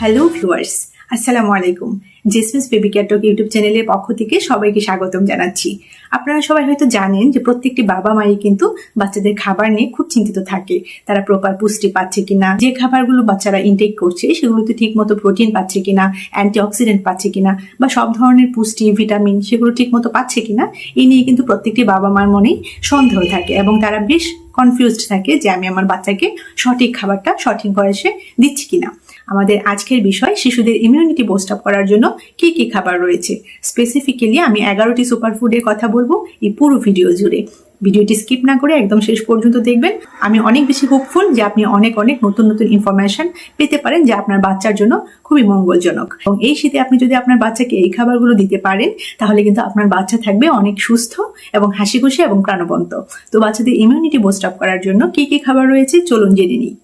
Hello viewers আসসালামু আলাইকুম জেসমিস baby ক্যাটক YouTube চ্যানেলের পক্ষ থেকে সবাইকে স্বাগতম জানাচ্ছি। আপনারা সবাই হয়তো জানেন যে প্রত্যেকটি বাবা মাই কিন্তু বাচ্চাদের খাবার নিয়ে খুব চিন্তিত থাকে। তারা প্রপার পুষ্টি পাচ্ছে কিনা, যে খাবারগুলো বাচ্চারা ইনটেক করছে সেগুলোতে ঠিক মতো প্রোটিন পাচ্ছে কিনা অ্যান্টিঅক্সিডেন্ট পাচ্ছে কিনা, বা সব ধরনের পুষ্টি ভিটামিন সেগুলো ঠিক মতো পাচ্ছে কিনা, এই নিয়ে কিন্তু প্রত্যেকটি বাবা মার মনেই সন্দেহ থাকে এবং তারা বেশ কনফিউজড থাকে যে আমি আমার বাচ্চাকে সঠিক খাবারটা সঠিক বয়সে দিচ্ছি কিনা। আমাদের আজকের বিষয় শিশুদের ইমিউনিটি বুস্ট আপ করার জন্য কি কি খাবার রয়েছে। স্পেসিফিক্যালি আমি এগারোটি সুপারফুডের কথা বলব এই পুরো ভিডিও জুড়ে। ভিডিওটি স্কিপ না করে একদম শেষ পর্যন্ত দেখবেন। আমি অনেক বেশি হোপফুল যে আপনি অনেক অনেক নতুন নতুন ইনফরমেশন পেতে পারেন যা আপনার বাচ্চার জন্য খুবই মঙ্গলজনক। এবং এই শীতে আপনি যদি আপনার বাচ্চাকে এই খাবারগুলো দিতে পারেন, তাহলে কিন্তু আপনার বাচ্চা থাকবে অনেক সুস্থ এবং হাসি খুশি এবং প্রাণবন্ত। তো বাচ্চাদের ইমিউনিটি বোস্ট আপ করার জন্য কি কি খাবার রয়েছে, চলুন জেনে নিই।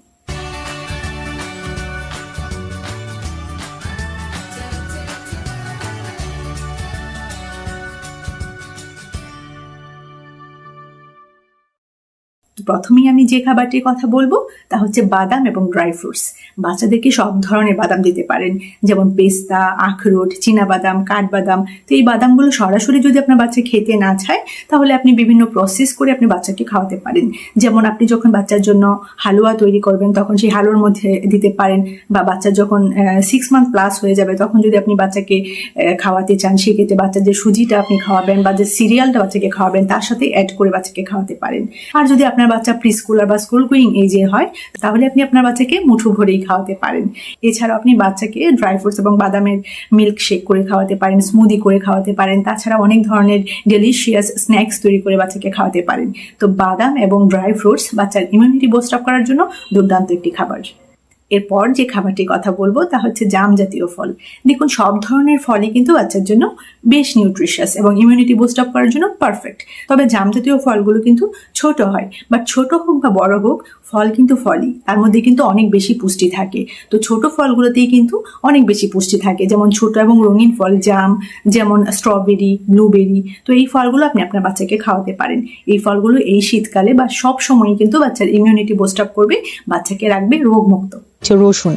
প্রথমেই আমি যে খাবারটির কথা বলব, তা হচ্ছে বাদাম এবং ড্রাই ফ্রুটস। বাচ্চাদেরকে সব ধরনের বাদাম দিতে পারেন, যেমন পেস্তা, আখরোট বাদাম কাঠবাদাম। তো এই বাদামগুলো সরাসরি যদি আপনার বাচ্চা খেতে না চায়, তাহলে আপনি বিভিন্ন প্রসেস করে আপনি বাচ্চাকে খাওয়াতে পারেন। যেমন আপনি যখন বাচ্চার জন্য হালুয়া তৈরি করবেন, তখন সেই হালুয়ার মধ্যে দিতে পারেন বা বাচ্চা যখন সিক্স মান্থ প্লাস হয়ে যাবে, তখন যদি আপনি বাচ্চাকে খাওয়াতে চান, সেক্ষেত্রে বাচ্চার যে সুজিটা আপনি খাওয়াবেন বা যে সিরিয়ালটা বাচ্চাকে খাওয়াবেন, তার সাথে অ্যাড করে বাচ্চাকে খাওয়াতে পারেন। আর যদি আপনার বাচ্চা প্রি স্কুলার বা স্কুল গোয়িং এজে হয়, তাহলে আপনি আপনার বাচ্চাকে মুঠো ভরেই খাওয়াতে পারেন। এছাড়াও আপনি বাচ্চাকে ড্রাই ফ্রুটস এবং বাদামের মিল্ক শেক করে খাওয়াতে পারেন স্মুদি করে খাওয়াতে পারেন তাছাড়া অনেক ধরনের ডেলিশিয়াস স্ন্যাক্স তৈরি করে বাচ্চাকে খাওয়াতে পারেন। তো বাদাম এবং ড্রাই ফ্রুটস বাচ্চার ইমিউনিটি বোস্ট আপ করার জন্য দুর্দান্ত একটি খাবার। এরপর যে খাবারটির কথা বলব, তা হচ্ছে জাম জাতীয় ফল। দেখুন, সব ধরনের ফলই কিন্তু বাচ্চার জন্য বেশ নিউট্রিশিয়াস এবং ইমিউনিটি বুস্ট আপ করার জন্য পারফেক্ট তবে জাম জাতীয় ফলগুলো কিন্তু ছোট হয় বাট ছোট হোক বা বড় হোক, ফল কিন্তু ফলই। তার মধ্যে কিন্তু অনেক বেশি পুষ্টি থাকে। তো ছোট ফলগুলোতেই কিন্তু অনেক বেশি পুষ্টি থাকে। যেমন ছোট এবং রঙিন ফল, জাম, যেমন স্ট্রবেরি ব্লুবেরি তো এই ফলগুলো আপনি আপনার বাচ্চাকে খাওয়াতে পারেন। এই ফলগুলো এই শীতকালে বা সব সময়ই কিন্তু বাচ্চার ইমিউনিটি বুস্ট আপ করবে, বাচ্চাকে রাখবে রোগমুক্ত। হচ্ছে রসুন।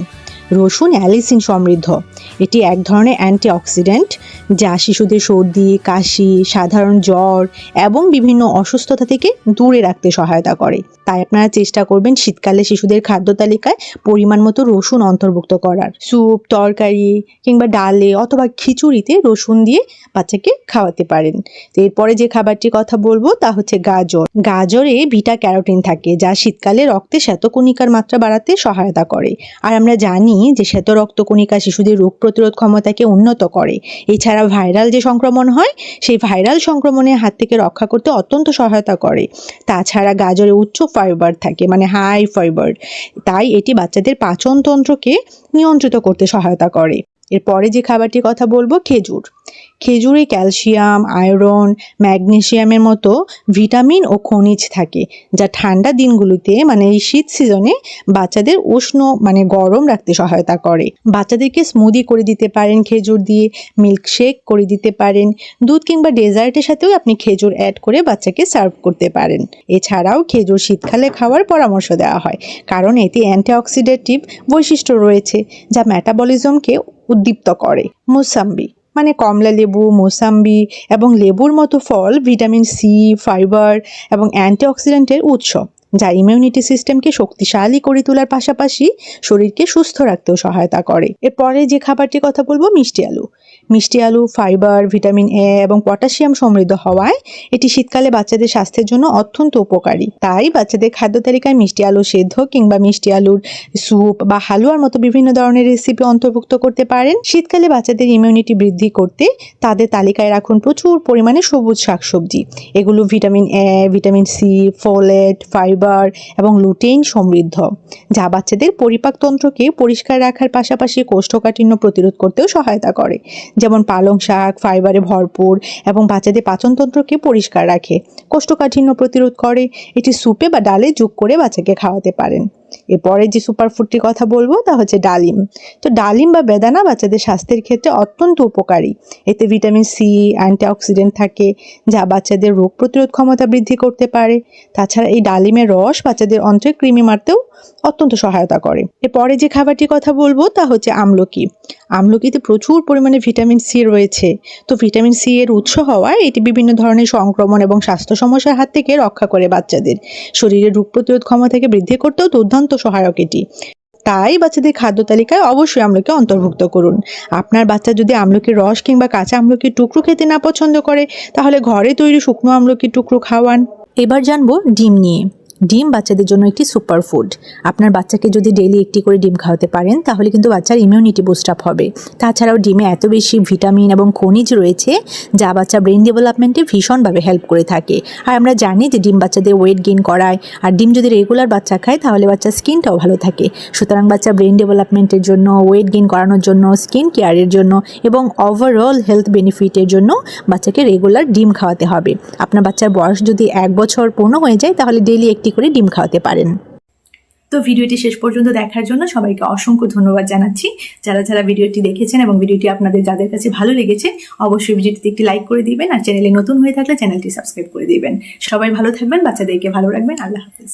রসুন, অ্যালিসিন সমৃদ্ধ। এটি এক ধরনের অ্যান্টিঅক্সিডেন্ট যা শিশুদের সর্দি, কাশি, সাধারণ জ্বর এবং বিভিন্ন অসুস্থতা থেকে দূরে রাখতে সহায়তা করে। তাই আপনারা চেষ্টা করবেন শীতকালে শিশুদের খাদ্য তালিকায় পরিমাণ মতো রসুন অন্তর্ভুক্ত করার। স্যুপ, তরকারি কিংবা ডালে অথবা খিচুড়িতে রসুন দিয়ে বাচ্চাকে খাওয়াতে পারেন। তো এরপরে যে খাবারটির কথা বলব তা হচ্ছে গাজর। গাজরে ভিটা ক্যারোটিন থাকে যা শীতকালে রক্তে শ্বেতকণিকার মাত্রা বাড়াতে সহায়তা করে। আর আমরা জানি যে শ্বেত রক্তকণিকা শিশুদের রোগ প্রতিরোধ ক্ষমতাকে উন্নত করে। এছাড়া ভাইরাল যে সংক্রমণ হয়, সেই ভাইরাল সংক্রমণের হাত থেকে রক্ষা করতে অত্যন্ত সহায়তা করে। তাছাড়া গাজরে উচ্চ ফাইবার থাকে মানে হাই ফাইবার। তাই এটি বাচ্চাদের পাচনতন্ত্রকে নিয়ন্ত্রিত করতে সহায়তা করে। এরপরে যে খাবারটির কথা বলব, খেজুর। খেজুরে, ক্যালসিয়াম, আয়রন, ম্যাগনেশিয়ামের মতো ভিটামিন ও খনিজ থাকে, যা ঠান্ডা দিনগুলিতে মানে এই শীত সিজনে, বাচ্চাদের উষ্ণ মানে গরম রাখতে সহায়তা করে। বাচ্চাদেরকে স্মুদি করে দিতে পারেন খেজুর দিয়ে মিল্কশেক করে দিতে পারেন, দুধ কিংবা ডেজার্টের সাথেও আপনি খেজুর অ্যাড করে বাচ্চাকে সার্ভ করতে পারেন। এছাড়াও খেজুর শীতকালে খাওয়ার পরামর্শ দেওয়া হয়, কারণ এতে অ্যান্টিঅক্সিডেটিভ বৈশিষ্ট্য রয়েছে, যা মেটাবলিজমকে উদ্দীপ্ত করে। মুসাম্বি মানে কমলা লেবু, মোসাম্বি এবং লেবুর মতো ফল, ভিটামিন সি ফাইবার এবং অ্যান্টিঅক্সিডেন্টের উৎস, যা ইমিউনিটি সিস্টেমকে শক্তিশালী করে তোলার পাশাপাশি শরীরকে সুস্থ রাখতেও সহায়তা করে। এরপরে যে খাবারটির কথা বলব, মিষ্টি আলু। মিষ্টি আলু, ফাইবার, ভিটামিন এ এবং পটাশিয়াম সমৃদ্ধ হওয়ায় এটি শীতকালে বাচ্চাদের স্বাস্থ্যের জন্য অত্যন্ত উপকারী। তাই বাচ্চাদের খাদ্য তালিকায় মিষ্টি আলু সেদ্ধ কিংবা মিষ্টি আলুর স্যুপ বা হালুয়ার মতো বিভিন্ন ধরনের রেসিপি অন্তর্ভুক্ত করতে পারেন। শীতকালে বাচ্চাদের ইমিউনিটি বৃদ্ধি করতে তাদের তালিকায় রাখুন প্রচুর পরিমাণে সবুজ শাকসবজি। এগুলো vitamin A vitamin C folate fibre এবং লুটেইন সমৃদ্ধ। যা বাচ্চাদের পরিপাকতন্ত্রকে পরিষ্কার রাখার পাশাপাশি কোষ্ঠকাঠিন্য প্রতিরোধ করতেও সহায়তা করে। যেমন পালং শাক ফাইবারে ভরপুর এবং বাচ্চাদের পাচনতন্ত্রকে পরিষ্কার রাখে। কোষ্ঠকাঠিন্য প্রতিরোধ করে। এটি সুপে বা ডালে যোগ করে বাচ্চাকে খাওয়াতে পারেন। এরপরে যে সুপারফুডটির কথা বলব, তা হচ্ছে ডালিম। তো ডালিম বা বেদানা বাচ্চাদের স্বাস্থ্যের ক্ষেত্রে অত্যন্ত উপকারী। এতে ভিটামিন সি অ্যান্টিঅক্সিডেন্ট থাকে, যা বাচ্চাদের রোগ প্রতিরোধ ক্ষমতা বৃদ্ধি করতে পারে। তাছাড়া এই ডালিমের রস বাচ্চাদের অন্ত্রে কৃমি মারতেও অত্যন্ত সহায়তা করে। এরপরে যে খাবারটির কথা বলব, তা হচ্ছে আমলকি। আমলকিতে প্রচুর পরিমাণে ভিটামিন সি রয়েছে। তো ভিটামিন সি এর উৎস হওয়ায় এটি বিভিন্ন ধরনের সংক্রমণ এবং স্বাস্থ্য সমস্যার হাত থেকে রক্ষা করে বাচ্চাদের। শরীরের রোগ প্রতিরোধ ক্ষমতাকে বৃদ্ধি করতেও দুর্দান্ত সহায়ক এটি। তাই বাচ্চাদের খাদ্য তালিকায় অবশ্যই আমলকে অন্তর্ভুক্ত করুন। আপনার বাচ্চা যদি আমলকির রস কিংবা কাঁচা আমলকির টুকরো খেতে না পছন্দ করে, তাহলে ঘরে তৈরি শুকনো আমলকির টুকরো খাওয়ান। এবার জানব ডিম নিয়ে। ডিম বাচ্চাদের জন্য একটি সুপার ফুড। আপনার বাচ্চাকে যদি ডেইলি একটি করে ডিম খাওয়াতে পারেন, তাহলে কিন্তু বাচ্চার ইমিউনিটি বুস্ট আপ হবে। তাছাড়াও ডিমে এত বেশি ভিটামিন এবং খনিজ রয়েছে, যা বাচ্চা ব্রেন ডেভেলপমেন্টে ভীষণভাবে হেল্প করে থাকে। আর আমরা জানি যে ডিম বাচ্চাদের ওয়েট গেইন করায়, আর ডিম যদি রেগুলার বাচ্চা খায়, তাহলে বাচ্চার স্কিনটাও ভালো থাকে। সুতরাং বাচ্চা ব্রেন ডেভেলপমেন্টের জন্য ওয়েট গেইন করানোর জন্য স্কিন কেয়ারের জন্য এবং ওভারঅল হেলথ বেনিফিটের জন্য বাচ্চাকে রেগুলার ডিম খাওয়াতে হবে। আপনার বাচ্চার বয়স যদি এক বছর পূর্ণ হয়ে যায়, তাহলে ডেইলি একটি করে ডিম খাওয়াতে পারেন। তো ভিডিওটি শেষ পর্যন্ত দেখার জন্য সবাইকে অসংখ্য ধন্যবাদ জানাচ্ছি। যারা যারা ভিডিওটি দেখেছেন এবং ভিডিওটি আপনাদের যাদের কাছে ভালো লেগেছে, অবশ্যই ভিডিওটিতে একটি লাইক করে দিবেন আর চ্যানেলে নতুন হয়ে থাকলে চ্যানেলটি সাবস্ক্রাইব করে দিবেন। সবাই ভালো থাকবেন, বাচ্চাদেরকে ভালো রাখবেন। আল্লাহ হাফিজ।